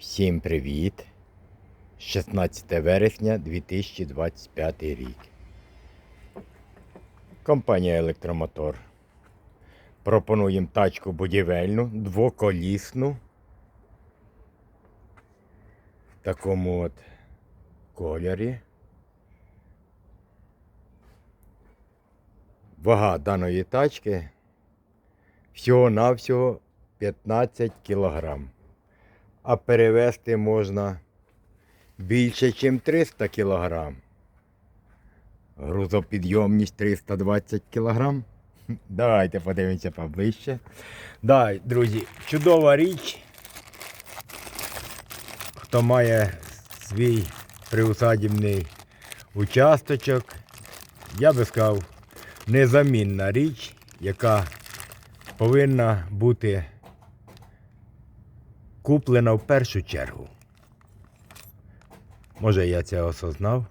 Всім привіт! 16 вересня 2025 рік. Компанія Електромотор. Пропонуємо тачку будівельну, двоколісну. В такому от кольорі. Вага даної тачки всього-навсього 15 кілограм а перевезти можна більше, ніж 300 кг. Грузопідйомність 320 кг. Давайте подивимося поближче. Да, друзі, чудова річ. Хто має свій приусадібний участочок, я би сказав, незамінна річ, яка повинна бути куплена в першу чергу. Може я це осознав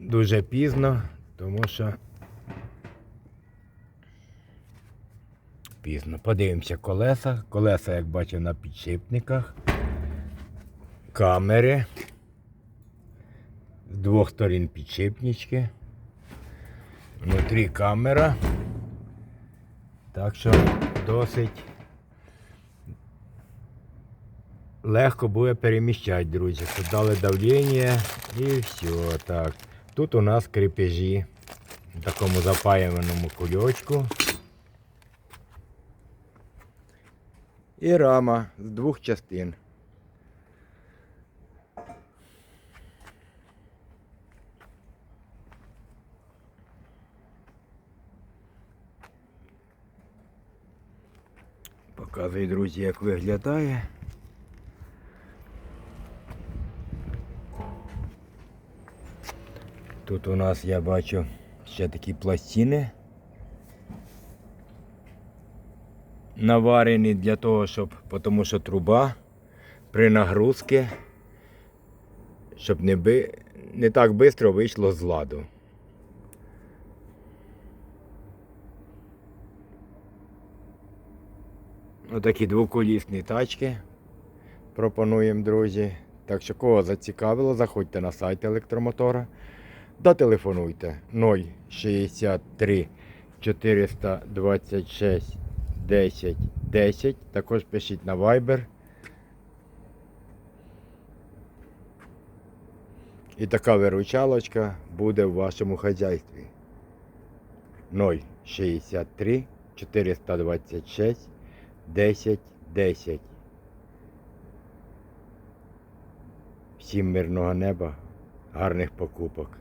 дуже пізно, тому що пізно. Подивимося колеса. Колеса, як бачив, на підшипниках. Камери. З двох сторін підшипнички. Внутрі камера. Так що досить легко буде переміщати, друзі. Дали давлення і все. Так. Тут у нас крепежі в такому запаяному кульочку. І рама з двох частин. Показую, друзі, як виглядає. Тут у нас я бачу ще такі пластини. Наварені для того, щоб, тому що труба при нагрузці, щоб не, би, не так швидко вийшло з ладу. Отакі двоколісні тачки пропонуємо, друзі. Так що кого зацікавило, заходьте на сайт електромотора. Дотелефонуйте 063 426 10 10. Також пишіть на Viber. І така виручалочка буде в вашому хазяйстві. 063 426 10 10. Всім мирного неба, гарних покупок.